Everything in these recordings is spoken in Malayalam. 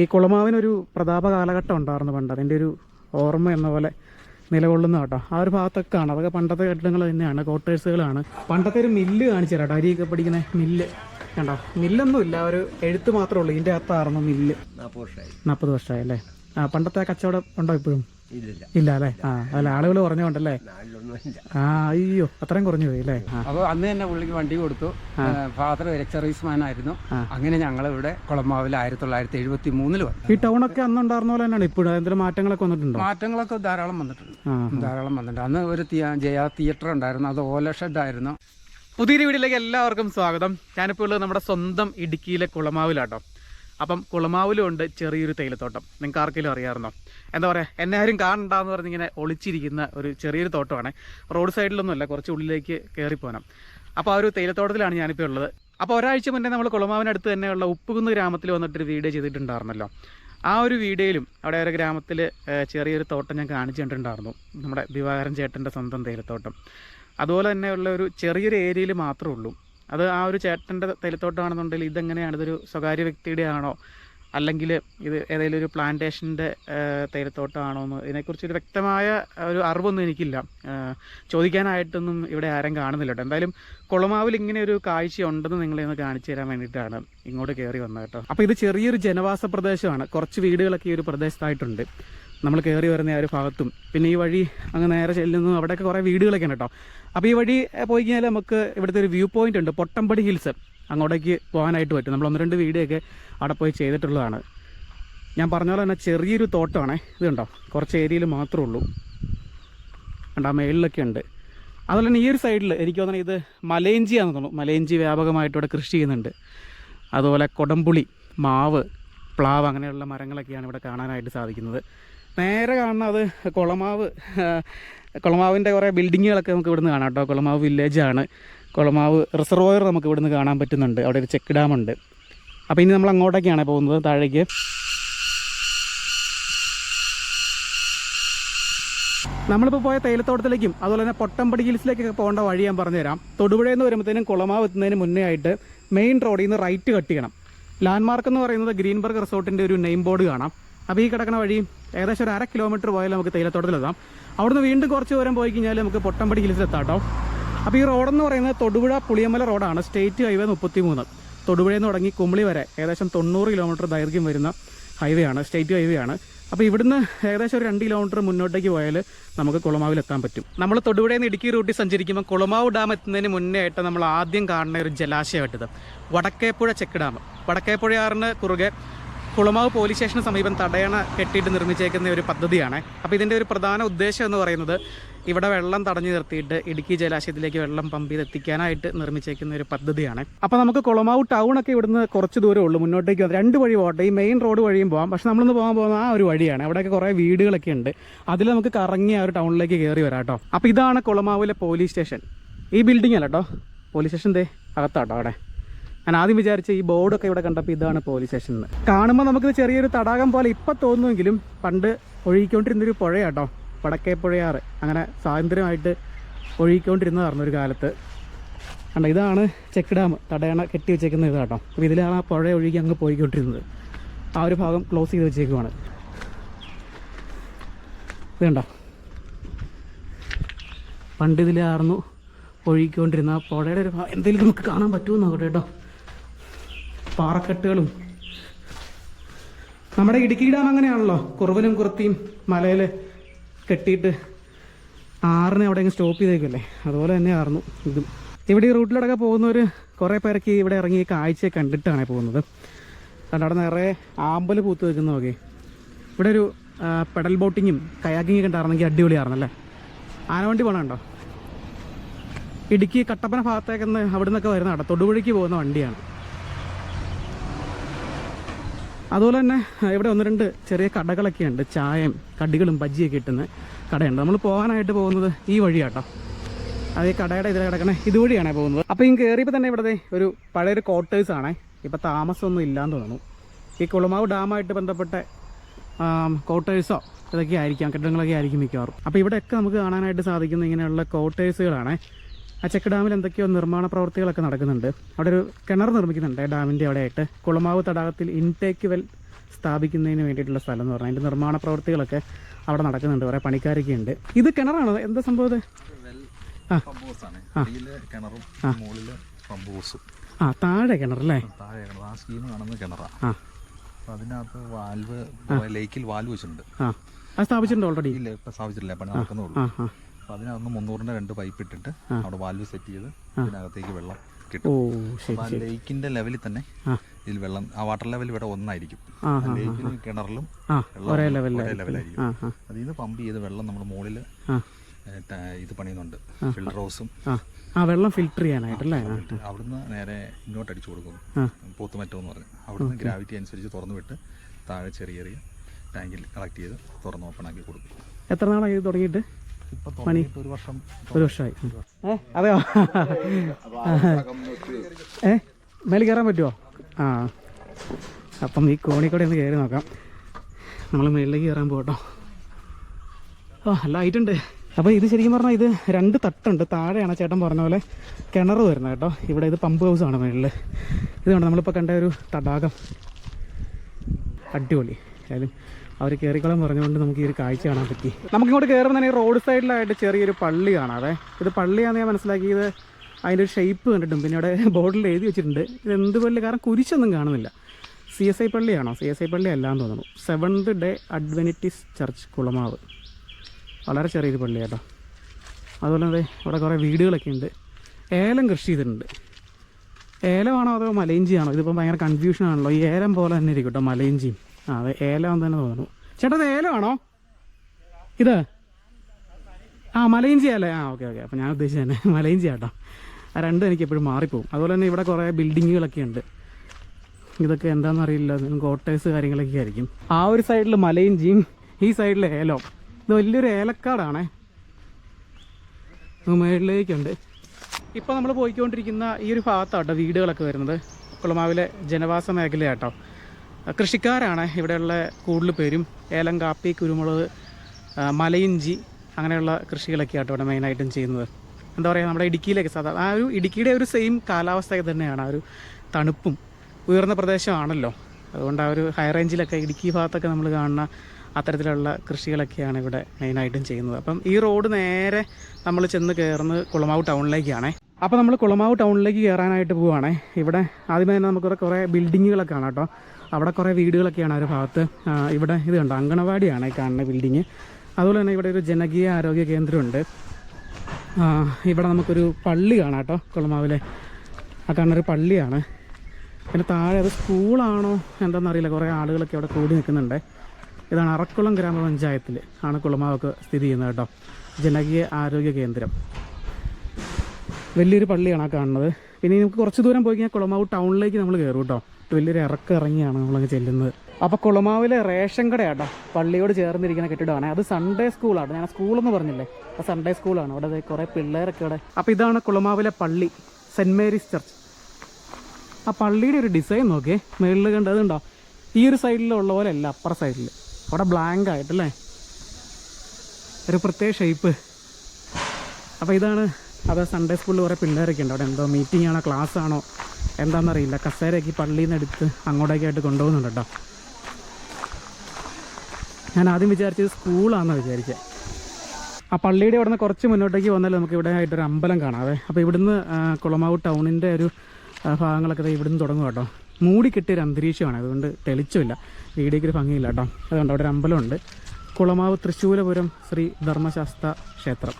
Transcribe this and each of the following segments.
ഈ കുളമാവിനൊരു പ്രതാപ കാലഘട്ടം ഉണ്ടായിരുന്നു പണ്ട്. അതിന്റെ ഒരു ഓർമ്മ എന്ന പോലെ നിലകൊള്ളുന്ന കേട്ടോ. ആ ഒരു ഭാഗത്തൊക്കെ ആണ് അതൊക്കെ പണ്ടത്തെ കെട്ടിടങ്ങൾ തന്നെയാണ് ക്വാർട്ടേഴ്സുകളാണ് പണ്ടത്തെ ഒരു മില്ല് കാണിച്ചു കേട്ടോ. അരിയൊക്കെ പിടിക്കുന്ന മില്ല്. കണ്ടോ? മില്ലൊന്നുമില്ല. ഒരു എഴുത്ത് മാത്രമേ ഉള്ളൂ. ഇതിന്റെ അകത്തായിരുന്നു മില്ല്. നാൽപ്പത് വർഷമായി. നാൽപ്പത് വർഷമായി അല്ലേ? ആ പണ്ടത്തെ കച്ചവടം ഉണ്ടോ ഇപ്പോഴും? ഇല്ല. അല്ലേ ആ അല്ല ആളുകൾ കുറഞ്ഞുകൊണ്ടല്ലേ? ഇല്ല ആ അയ്യോ അത്രയും കുറഞ്ഞു പോയി അല്ലേ അപ്പൊ അപ്പോൾ അന്ന് തന്നെ പുള്ളിക്ക് വണ്ടി കൊടുത്തു. ഫാദർ എക്സ് സർവീസ്മാൻ ആയിരുന്നു. അങ്ങനെ ഞങ്ങൾ ഇവിടെ കുളമാവിൽ ആയിരത്തി തൊള്ളായിരത്തി എഴുപത്തി മൂന്നിൽ വന്നു. ഈ ടൗണൊക്കെ അന്ന് ഉണ്ടായിരുന്ന പോലെ തന്നെയാണ്? ഇപ്പോഴും എന്തെങ്കിലും മാറ്റങ്ങളൊക്കെ വന്നിട്ടുണ്ടോ? മാറ്റങ്ങളൊക്കെ ധാരാളം വന്നിട്ടുണ്ട്. ധാരാളം വന്നിട്ടുണ്ട്. അന്ന് ഒരു ജയ തിയേറ്റർ ഉണ്ടായിരുന്നു. അത് ഓല ഷെഡ് ആയിരുന്നു പുതിയ വീട്ടിലേക്ക് എല്ലാവർക്കും സ്വാഗതം. ഞാനിപ്പോൾ ഉള്ളത് നമ്മുടെ സ്വന്തം ഇടുക്കിയിലെ കുളമാവിലാട്ടോ. അപ്പം കുളമാവിലും ഉണ്ട് ചെറിയൊരു തേയിലത്തോട്ടം. നിങ്ങൾക്ക് ആർക്കെങ്കിലും അറിയാമായിരുന്നോ? എന്താ പറയുക എന്നെ ആരും കാണണ്ടെന്ന് പറഞ്ഞിങ്ങനെ ഒളിച്ചിരിക്കുന്ന ഒരു ചെറിയൊരു തോട്ടമാണ്. റോഡ് സൈഡിലൊന്നുമല്ല കുറച്ച് ഉള്ളിലേക്ക് കയറിപ്പോകണം അപ്പോൾ ആ ഒരു തേയിലത്തോട്ടത്തിലാണ് ഞാനിപ്പോൾ ഉള്ളത്. അപ്പോൾ ഒരാഴ്ച മുന്നേ നമ്മൾ കുളമാവിനടുത്ത് തന്നെയുള്ള ഉപ്പുകുന്ന് ഗ്രാമത്തിൽ വന്നിട്ടൊരു വീഡിയോ ചെയ്തിട്ടുണ്ടായിരുന്നല്ലോ. ആ ഒരു വീഡിയോയിലും അവിടെ ഒരു ഗ്രാമത്തിൽ ചെറിയൊരു തോട്ടം ഞാൻ കാണിച്ചിട്ടുണ്ടായിരുന്നു നമ്മുടെ ദിവാകരൻ ചേട്ടന്റെ സ്വന്തം തേയിലത്തോട്ടം. അതുപോലെ തന്നെയുള്ള ഒരു ചെറിയൊരു ഏരിയയിൽ മാത്രമേ ഉള്ളൂ. അത് ആ ഒരു ചേട്ടന്റെ തെലിത്തോട്ടമാണെന്നുണ്ടെങ്കിൽ ഇതെങ്ങനെയാണ്? ഇതൊരു സ്വകാര്യ വ്യക്തിയുടെ ആണോ അല്ലെങ്കിൽ ഇത് ഏതെങ്കിലും ഒരു പ്ലാന്റേഷന്റെ തേയിലത്തോട്ടമാണോ എന്ന്? ഇതിനെക്കുറിച്ചൊരു വ്യക്തമായ ഒരു അറിവൊന്നും എനിക്കില്ല. ചോദിക്കാനായിട്ടൊന്നും ഇവിടെ ആരും കാണുന്നില്ല കേട്ടോ. എന്തായാലും കുളമാവിൽ ഇങ്ങനെ ഒരു കാഴ്ച ഉണ്ടെന്ന് നിങ്ങളെ ഒന്ന് കാണിച്ചു തരാൻ വേണ്ടിയിട്ടാണ് ഇങ്ങോട്ട് കയറി വന്നത് കേട്ടോ. അപ്പോൾ ഇത് ചെറിയൊരു ജനവാസ പ്രദേശമാണ്. കുറച്ച് വീടുകളൊക്കെ ഈ ഒരു പ്രദേശത്തായിട്ടുണ്ട്. നമ്മൾ കയറി വരുന്ന ആ ഒരു ഭാഗത്തും. പിന്നെ ഈ വഴി അങ്ങ് നേരെ ചെല്ലുന്നു അവിടെയൊക്കെ കുറേ വീടുകളൊക്കെ ഉണ്ട് കേട്ടോ. അപ്പോൾ ഈ വഴി പോയി കഴിഞ്ഞാൽ നമുക്ക് ഇവിടുത്തെ ഒരു വ്യൂ പോയിന്റ് ഉണ്ട്. പൊട്ടമ്പടി ഹിൽസ് അങ്ങോട്ടേക്ക് പോകാനായിട്ട് പറ്റും. നമ്മൾ ഒന്ന് രണ്ട് വീഡിയോ ഒക്കെ അവിടെ പോയി ചെയ്തിട്ടുള്ളതാണ്. ഞാൻ പറഞ്ഞ പോലെ തന്നെ ചെറിയൊരു തോട്ടമാണേ. ഇതുണ്ടോ കുറച്ച് ഏരിയയിൽ മാത്രമേ ഉള്ളൂ. കണ്ടോ? മേളിലൊക്കെ ഉണ്ട്. അതുപോലെ തന്നെ ഈ ഒരു സൈഡിൽ എനിക്ക് തോന്നുന്നത് ഇത് മലയഞ്ചിയാണെന്ന് തോന്നുന്നു. മലയഞ്ചി വ്യാപകമായിട്ട് ഇവിടെ കൃഷി ചെയ്യുന്നുണ്ട്. അതുപോലെ കൊടംപുളി മാവ് പ്ലാവ് അങ്ങനെയുള്ള മരങ്ങളൊക്കെയാണ് ഇവിടെ കാണാനായിട്ട് സാധിക്കുന്നത്. നേരെ കാണുന്ന അത് കുളമാവ് കുളമാവിന്റെ കുറേ ബിൽഡിങ്ങുകളൊക്കെ നമുക്ക് ഇവിടുന്ന് കാണാം കേട്ടോ. കുളമാവ് വില്ലേജാണ് കുളമാവ് റിസർവോയർ നമുക്ക് ഇവിടുന്ന് കാണാൻ പറ്റുന്നുണ്ട്. അവിടെ ഒരു ചെക്ക് ഡാമുണ്ട് അപ്പോൾ ഇനി നമ്മൾ അങ്ങോട്ടേക്കാണ് പോകുന്നത് താഴേക്ക്. നമ്മളിപ്പോൾ പോയ തേയിലത്തോട്ടത്തിലേക്കും അതുപോലെ തന്നെ പൊട്ടമ്പടി ഹിൽസിലേക്കൊക്കെ പോകേണ്ട വഴി ഞാൻ പറഞ്ഞുതരാം. തൊടുപുഴയിൽ എന്ന് വരുമ്പോഴത്തേനും കുളമാവ് എത്തുന്നതിന് മുന്നേ ആയിട്ട് മെയിൻ റോഡിൽ നിന്ന് റൈറ്റ് കട്ട് ചെയ്യണം. ലാൻഡ്മാർക്ക് എന്ന് പറയുന്നത് ഗ്രീൻബർഗ് റിസോർട്ടിന്റെ ഒരു നെയിം ബോർഡ് കാണാം. അപ്പോൾ ഈ കിടക്കുന്ന വഴി ഏകദേശം ഒരു അര കിലോമീറ്റർ പോയാൽ നമുക്ക് തേയിലത്തോട്ടത്തിലെത്താം അവിടുന്ന് വീണ്ടും കുറച്ച് ദൂരം പോയി കഴിഞ്ഞാൽ നമുക്ക് പൊട്ടമ്പടി ഹിൽസിലെത്താം കേട്ടോ അപ്പോൾ ഈ റോഡെന്ന് പറയുന്നത് തൊടുപുഴ പുളിയമല റോഡാണ്. സ്റ്റേറ്റ് ഹൈവേ മുപ്പത്തി മൂന്ന് തൊടുപുഴയിൽ നിന്ന് തുടങ്ങി കുമ്പളി വരെ ഏകദേശം തൊണ്ണൂറ് കിലോമീറ്റർ ദൈർഘ്യം വരുന്ന ഹൈവേ ആണ് സ്റ്റേറ്റ് ഹൈവേ ആണ്. അപ്പോൾ ഇവിടുന്ന് ഏകദേശം ഒരു രണ്ട് കിലോമീറ്റർ മുന്നോട്ടേക്ക് പോയാൽ നമുക്ക് കുളമാവിൽ എത്താൻ പറ്റും. നമ്മൾ തൊടുപുഴയിൽ നിന്ന് ഇടുക്കി റൂട്ടിൽ സഞ്ചരിക്കുമ്പോൾ കുളമാവ് ഡാം എത്തുന്നതിന് മുന്നേ ആയിട്ട് നമ്മൾ ആദ്യം കാണുന്ന ഒരു ജലാശയമായിട്ടത് വടക്കേപ്പുഴ ചെക്ക് ഡാം വടക്കേപ്പുഴയാറിന് കുറുകെ കുളമാവ് പോലീസ് സ്റ്റേഷന് സമീപം തടയണ കെട്ടിയിട്ട് നിർമ്മിച്ചേക്കുന്ന ഒരു പദ്ധതിയാണ്. അപ്പോൾ ഇതിന്റെ ഒരു പ്രധാന ഉദ്ദേശം എന്ന് പറയുന്നത് ഇവിടെ വെള്ളം തടഞ്ഞു നിർത്തിയിട്ട് ഇടുക്കി ജലാശയത്തിലേക്ക് വെള്ളം പമ്പ് ചെയ്ത് എത്തിക്കാനായിട്ട് നിർമ്മിച്ചേക്കുന്ന ഒരു പദ്ധതിയാണ്. അപ്പോൾ നമുക്ക് കുളമാവ് ടൗൺ ഒക്കെ ഇവിടുന്ന് കുറച്ച് ദൂരമേ ഉള്ളൂ മുന്നോട്ടേക്ക് രണ്ട് വഴി പോകട്ടെ. ഈ മെയിൻ റോഡ് വഴിയും പോകാം പക്ഷെ നമ്മളിന്ന് പോകാൻ പോകുന്ന ആ ഒരു വഴിയാണ്. അവിടെയൊക്കെ കുറേ വീടുകളൊക്കെ ഉണ്ട്. അതിൽ നമുക്ക് കറങ്ങി ആ ഒരു ടൗണിലേക്ക് കയറി വരാം കേട്ടോ. അപ്പോൾ ഇതാണ് കുളമാവിലെ പോലീസ് സ്റ്റേഷൻ. ഈ ബിൽഡിംഗ് അല്ല കേട്ടോ. പോലീസ് സ്റ്റേഷൻ ദേ അകത്താട്ടോ അവിടെ. ഞാൻ ആദ്യം വിചാരിച്ച ഈ ബോർഡൊക്കെ ഇവിടെ കണ്ടപ്പോൾ ഇതാണ് പോലീസ് സ്റ്റേഷൻ എന്ന് കാണുമ്പോൾ നമുക്ക് ചെറിയൊരു തടാകം പോലെ ഇപ്പം തോന്നുമെങ്കിലും പണ്ട് ഒഴുകിക്കൊണ്ടിരുന്നൊരു പുഴയാട്ടോ വടക്കേ പുഴയാറ്. അങ്ങനെ സ്വാതന്ത്ര്യമായിട്ട് ഒഴുകിക്കൊണ്ടിരുന്നതായിരുന്നു ഒരു കാലത്ത്. കണ്ടോ ഇതാണ് ചെക്ക് ഡാം തടയണ കെട്ടി വെച്ചേക്കുന്ന ഇതാട്ടോ. അപ്പോൾ ഇതിലാണ് ആ പുഴ ഒഴുകി അങ്ങ് പോയിക്കൊണ്ടിരുന്നത്. ആ ഒരു ഭാഗം ക്ലോസ് ചെയ്ത് വെച്ചേക്കുവാണ്. ഇത് കണ്ടോ? പണ്ട് ഇതിലായിരുന്നു ഒഴുകിക്കൊണ്ടിരുന്ന ആ പുഴയുടെ ഒരു എന്തെങ്കിലും നമുക്ക് കാണാൻ പറ്റുമോ നോക്കട്ടെ കേട്ടോ. പാറക്കെട്ടുകളും. നമ്മുടെ ഇടുക്കി ഡാം അങ്ങനെയാണല്ലോ. കുറവനും കുറത്തിയും മലയിൽ കെട്ടിയിട്ട് ആറിനെ എവിടെയെങ്കിലും സ്റ്റോപ്പ് ചെയ്തേക്കല്ലേ അതുപോലെ തന്നെയായിരുന്നു ഇതും. ഇവിടെ ഈ റൂട്ടിലടക്കം പോകുന്നവർ കുറേ പേരൊക്കെ ഇവിടെ ഇറങ്ങി കാഴ്ച കണ്ടിട്ടാണ് പോകുന്നത്. കാരണം അവിടെ നിറയെ ആമ്പൽ പൂത്ത് വെക്കുന്നതൊക്കെ ഇവിടെ ഒരു പെഡൽ ബോട്ടിങ്ങും കയാക്കിങ്ങൊക്കെ ഉണ്ടായിരുന്നെങ്കിൽ അടിപൊളിയായിരുന്നല്ലേ ആനവണ്ടി പോകണുണ്ടോ ഇടുക്കി കട്ടപ്പന ഭാഗത്തേക്കെന്ന് അവിടെ നിന്നൊക്കെ വരുന്ന അടത്തൊടുപുഴയ്ക്ക് തൊടുപുഴയ്ക്ക് പോകുന്ന വണ്ടിയാണ്. അതുപോലെ തന്നെ ഇവിടെ ഒന്ന് രണ്ട് ചെറിയ കടകളൊക്കെ ഉണ്ട്. ചായയും കടികളും ബജ്ജിയൊക്കെ കിട്ടുന്ന കടയുണ്ട്. നമ്മൾ പോകാനായിട്ട് പോകുന്നത് ഈ വഴിയാട്ടോ. അത് ഈ കടയുടെ ഇതിൽ കിടക്കണേ ഇതുവഴിയാണ് പോകുന്നത്. അപ്പോൾ ഈ കയറിയപ്പോൾ തന്നെ ഇവിടെ ദേ ഒരു പഴയൊരു ക്വാർട്ടേഴ്സ് ആണേ. ഇപ്പോൾ താമസമൊന്നും ഇല്ലാന്ന് തോന്നുന്നു. ഈ കുളമാവ് ഡാമായിട്ട് ബന്ധപ്പെട്ട ക്വാർട്ടേഴ്സോ ഇതൊക്കെ ആയിരിക്കാം കെട്ടിടങ്ങളൊക്കെ ആയിരിക്കും മിക്കവാറും. അപ്പോൾ ഇവിടെയൊക്കെ നമുക്ക് കാണാനായിട്ട് സാധിക്കുന്ന ഇങ്ങനെയുള്ള ക്വാർട്ടേഴ്സുകളാണ് ആ ചെക്ക് ഡാമിൽ എന്തൊക്കെയോ നിർമ്മാണ പ്രവർത്തികളൊക്കെ നടക്കുന്നുണ്ട്. അവിടെ ഒരു കിണർ നിർമ്മിക്കുന്നുണ്ട്. ഡാമിന്റെ അവിടെയായിട്ട് കുളമാവ് തടാകത്തിൽ ഇൻടേക്ക് വെൽ സ്ഥാപിക്കുന്നതിന് വേണ്ടിയിട്ടുള്ള സ്ഥലം എന്ന് പറഞ്ഞാൽ അതിന്റെ നിർമ്മാണ പ്രവർത്തികളൊക്കെ അവിടെ നടക്കുന്നുണ്ട്. കുറേ പണിക്കാരൊക്കെ ഉണ്ട്. ഇത് കിണറാണോ? എന്താ സംഭവം പമ്പോസും ആ. താഴെ കിണറല്ലേ താഴെ കിണർ. ആ സ്കീം കാണുന്ന കിണറാണ് ആ. അതിനകത്ത് വാൽവ് ലേക്കിൽ വാൽവ് വെച്ചിട്ടുണ്ട്. ആ. സ്ഥാപിച്ചിട്ടുണ്ട് ഓൾറെഡി ഇല്ല ഇപ്പൊ സ്ഥാപിച്ചിട്ടില്ല. പണി നടക്കുന്നുള്ളൂ അപ്പൊ അതിനകത്ത് മുന്നൂറിന്റെ രണ്ട് പൈപ്പ് ഇട്ടിട്ട് അവിടെ വാൽവ് സെറ്റ് ചെയ്ത് ഇതിനകത്തേക്ക് വെള്ളം കിട്ടും. ആ ലേക്കിന്റെ ലെവലിൽ തന്നെ ഇതിൽ വെള്ളം ആ വാട്ടർ ലെവൽ ഇവിടെ ഒന്നായിരിക്കും. ലേക്കിലും കിണറിലും ഒരേ ലെവലായിരിക്കും അതിൽ നിന്ന് പമ്പ് ചെയ്ത് വെള്ളം നമ്മൾ മുകളിൽ ഇത് പണിയുന്നുണ്ട്. ഫിൽട്ടർ ഹൗസും ആ വെള്ളം ഫിൽട്ടർ ചെയ്യാനായിട്ടല്ലേ? അവിടുന്ന് നേരെ ഇങ്ങോട്ട് അടിച്ചു കൊടുക്കും. പോത്തുമറ്റം എന്ന് പറഞ്ഞു. അവിടുന്ന് ഗ്രാവിറ്റി അനുസരിച്ച് തുറന്നു വിട്ട് താഴെ ചെറിയ ചെറിയ ടാങ്കിൽ കളക്ട് ചെയ്ത് തുറന്ന് ഓപ്പൺ ആക്കി കൊടുക്കും. എത്ര നാളായി തുടങ്ങിയിട്ട്? തുടങ്ങിയിട്ട് ഒരു വർഷം ഒരു വർഷമായി. ഏ അതെയോ? ഏ മേലെ കയറാൻ പറ്റുമോ ആ. അപ്പം ഈ കോണിക്കൂടെ ഒന്ന് കയറി നോക്കാം. നമ്മൾ മേളിലേക്ക് കയറാൻ പോകട്ടോ. ഓ ലൈറ്റുണ്ട് അപ്പോൾ ഇത് ശരിക്കും പറഞ്ഞാൽ ഇത് രണ്ട് തട്ടുണ്ട്. താഴെയാണ് ചേട്ടൻ പറഞ്ഞ പോലെ കിണർ വരുന്നത് കേട്ടോ. ഇവിടെ ഇത് പമ്പ് ഹൗസാണ് ആണ് മേളിൽ ഇതുകൊണ്ട് കണ്ടോ നമ്മളിപ്പോൾ കണ്ട ഒരു തടാകം. അടിപൊളി. ഏതായാലും അവർ കയറിക്കോളം പറഞ്ഞുകൊണ്ട് നമുക്ക് ഈ ഒരു കാഴ്ച കാണാൻ പറ്റി. നമുക്കിങ്ങോട്ട് കയറുമ്പോൾ തന്നെ റോഡ് സൈഡിലായിട്ട് ചെറിയൊരു പള്ളി കാണാവേ. ഇത് പള്ളിയാണെന്ന് ഞാൻ മനസ്സിലാക്കിയത് അതിന്റെ ഒരു ഷേപ്പ് കണ്ടിട്ടും. പിന്നെ അവിടെ ബോർഡിൽ എഴുതി വെച്ചിട്ടുണ്ട്. ഇത് എന്ത് പള്ളി? കാരണം കുരിശൊന്നും കാണുന്നില്ല. സി എസ് ഐ പള്ളിയാണോ? സി എസ് ഐ പള്ളി അല്ലാന്ന് തോന്നുന്നു. Seventh day Adventist church Kulamavu. വളരെ ചെറിയൊരു പള്ളി കേട്ടോ അതുപോലെ തന്നെ അവിടെ കുറേ വീടുകളൊക്കെ ഉണ്ട്. ഏലം കൃഷി ചെയ്തിട്ടുണ്ട്. ഏലമാണോ അതോ മലയിഞ്ചിയാണോ? ഇതിപ്പോൾ ഭയങ്കര കൺഫ്യൂഷൻ ആണല്ലോ. ഈ ഏലം പോലെ തന്നെ ഇരിക്കും കേട്ടോ മലയിഞ്ചിയും. ആ അതെ ഏലം തന്നെ തോന്നുന്നു. ചേട്ടാ ഇത് ഏലമാണോ? ഇത്? ആ മലയിഞ്ചി അല്ലേ ആ ഓക്കെ ഓക്കെ. അപ്പോൾ ഞാൻ ഉദ്ദേശിച്ചത് തന്നെ മലയിഞ്ചി ആട്ടോ. ആ രണ്ടും എനിക്ക് എപ്പോഴും മാറിപ്പോവും. അതുപോലെ തന്നെ ഇവിടെ കുറേ ബിൽഡിങ്ങുകളൊക്കെ ഉണ്ട്. ഇതൊക്കെ എന്താണെന്ന് അറിയില്ല. കോട്ടേഴ്സ് കാര്യങ്ങളൊക്കെ ആയിരിക്കും. ആ ഒരു സൈഡിൽ മലയിഞ്ചിയും ഈ സൈഡിൽ ഏലവും. ഇത് വലിയൊരു ഏലക്കാടാണേ. മേളിലേക്കുണ്ട്. ഇപ്പോൾ നമ്മൾ പോയിക്കൊണ്ടിരിക്കുന്ന ഈ ഒരു ഭാഗത്താട്ടോ വീടുകളൊക്കെ വരുന്നത്. കുളമാവിലെ ജനവാസ മേഖലയാട്ടോ. കൃഷിക്കാരാണ് ഇവിടെയുള്ള കൂടുതൽ പേരും. ഏലം കാപ്പി കുരുമുളക് മലയിഞ്ചി അങ്ങനെയുള്ള കൃഷികളൊക്കെ ആട്ടോ ഇവിടെ മെയിനായിട്ടും ചെയ്യുന്നത്. എന്താ പറയുക നമ്മുടെ ഇടുക്കിയിലേക്ക് സാധാരണ ആ ഒരു ഇടുക്കിയുടെ ഒരു സെയിം കാലാവസ്ഥയൊക്കെ തന്നെയാണ്. ആ ഒരു തണുപ്പും ഉയർന്ന പ്രദേശമാണല്ലോ. അതുകൊണ്ട് ആ ഒരു ഹൈ റേഞ്ചിലൊക്കെ ഇടുക്കി ഭാഗത്തൊക്കെ നമ്മൾ കാണുന്ന അത്തരത്തിലുള്ള കൃഷികളൊക്കെയാണ് ഇവിടെ മെയിനായിട്ടും ചെയ്യുന്നത്. അപ്പം ഈ റോഡ് നേരെ നമ്മൾ ചെന്ന് കയറുന്നത് കുളമാവ് ടൗണിലേക്കാണേ. അപ്പോൾ നമ്മൾ കുളമാവ് ടൗണിലേക്ക് കയറാനായിട്ട് പോവുകയാണേ ഇവിടെ ആദ്യമേ തന്നെ നമുക്ക് കുറേ ബിൽഡിങ്ങുകളൊക്കെ കാണാം കേട്ടോ. അവിടെ കുറേ വീടുകളൊക്കെയാണ് ആ ഒരു ഭാഗത്ത്. ഇവിടെ ഇത് കണ്ടോ? അങ്കണവാടിയാണ് ഈ കാണുന്ന ബിൽഡിങ് അതുപോലെ തന്നെ ഇവിടെ ഒരു ജനകീയ ആരോഗ്യ കേന്ദ്രമുണ്ട്. ഇവിടെ നമുക്കൊരു പള്ളി കാണാം കേട്ടോ കുളമാവിലെ. ആ കാണുന്നൊരു പള്ളിയാണ്. പിന്നെ താഴെ അത് സ്കൂളാണോ എന്താണെന്നറിയില്ല കുറേ ആളുകളൊക്കെ അവിടെ കൂടി നിൽക്കുന്നുണ്ട്. ഇതാണ് അറക്കുളം ഗ്രാമപഞ്ചായത്തിൽ ആണ് കുളമാവൊക്കെ സ്ഥിതി ചെയ്യുന്നത് കേട്ടോ. ജനകീയ ആരോഗ്യ കേന്ദ്രം. വലിയൊരു പള്ളിയാണ് ആ കാണുന്നത്. പിന്നെ നമുക്ക് കുറച്ച് ദൂരം പോയി കഴിഞ്ഞാൽ കുളമാവ് ടൗണിലേക്ക് നമ്മൾ കയറും കേട്ടോ. വലിയൊരു ഇറക്കം ഇറങ്ങിയാണ് നമ്മളങ്ങ് ചെല്ലുന്നത്. അപ്പോൾ കുളമാവിലെ റേഷൻ കടയാട്ടോ. പള്ളിയോട് ചേർന്നിരിക്കുന്ന കെട്ടിടമാണ്. അത് സൺഡേ സ്കൂളാണ് ഞാൻ സ്കൂൾ എന്ന് പറഞ്ഞില്ലേ? അത് സൺഡേ സ്കൂളാണ് അവിടെ കുറെ കുറേ പിള്ളേരൊക്കെ അവിടെ അപ്പോൾ ഇതാണ് കുളമാവിലെ പള്ളി. സെന്റ് മേരീസ് ചർച്ച് ആ പള്ളിയുടെ ഒരു ഡിസൈൻ നോക്കിയേ. മേളിൽ കണ്ടതുണ്ടോ ഈ ഒരു സൈഡിലുള്ള പോലെ അല്ല അപ്പുറ സൈഡിൽ അവിടെ ബ്ലാങ്ക് ആയിട്ടല്ലേ? ഒരു പ്രത്യേക ഷേപ്പ് അപ്പോൾ ഇതാണ് അത് സൺഡേ സ്കൂളിൽ കുറേ പിള്ളേരൊക്കെ ഉണ്ട്. അവിടെ എന്തോ മീറ്റിംഗ് ആണോ ക്ലാസ് ആണോ എന്താണെന്നറിയില്ല കസേരയൊക്കെ പള്ളിയിൽ നിന്ന് എടുത്ത് അങ്ങോട്ടേക്കായിട്ട് കൊണ്ടുപോകുന്നുണ്ട് കേട്ടോ. ഞാൻ ആദ്യം വിചാരിച്ചത് സ്കൂളാണെന്ന് വിചാരിച്ചത് ആ പള്ളിയുടെ അവിടെ നിന്ന് കുറച്ച് മുന്നോട്ടേക്ക് വന്നാൽ നമുക്ക് ഇവിടെ ആയിട്ടൊരു അമ്പലം കാണാവേ. അപ്പോൾ ഇവിടുന്ന് കുളമാവ് ടൗണിന്റെ ഒരു ഭാഗങ്ങളൊക്കെ ഇവിടുന്ന് തുടങ്ങും കേട്ടോ. മൂടി കിട്ടിയൊരു അന്തരീക്ഷമാണ്. അതുകൊണ്ട് തെളിച്ചമില്ല. വീഡിയോയ്ക്ക് ഒരു ഭംഗിയില്ല കേട്ടോ. അതുകൊണ്ട് അവിടെ ഒരു അമ്പലമുണ്ട് കുളമാവ് തൃശ്ശൂരപുരം ശ്രീ ധർമ്മശാസ്ത്ര ക്ഷേത്രം.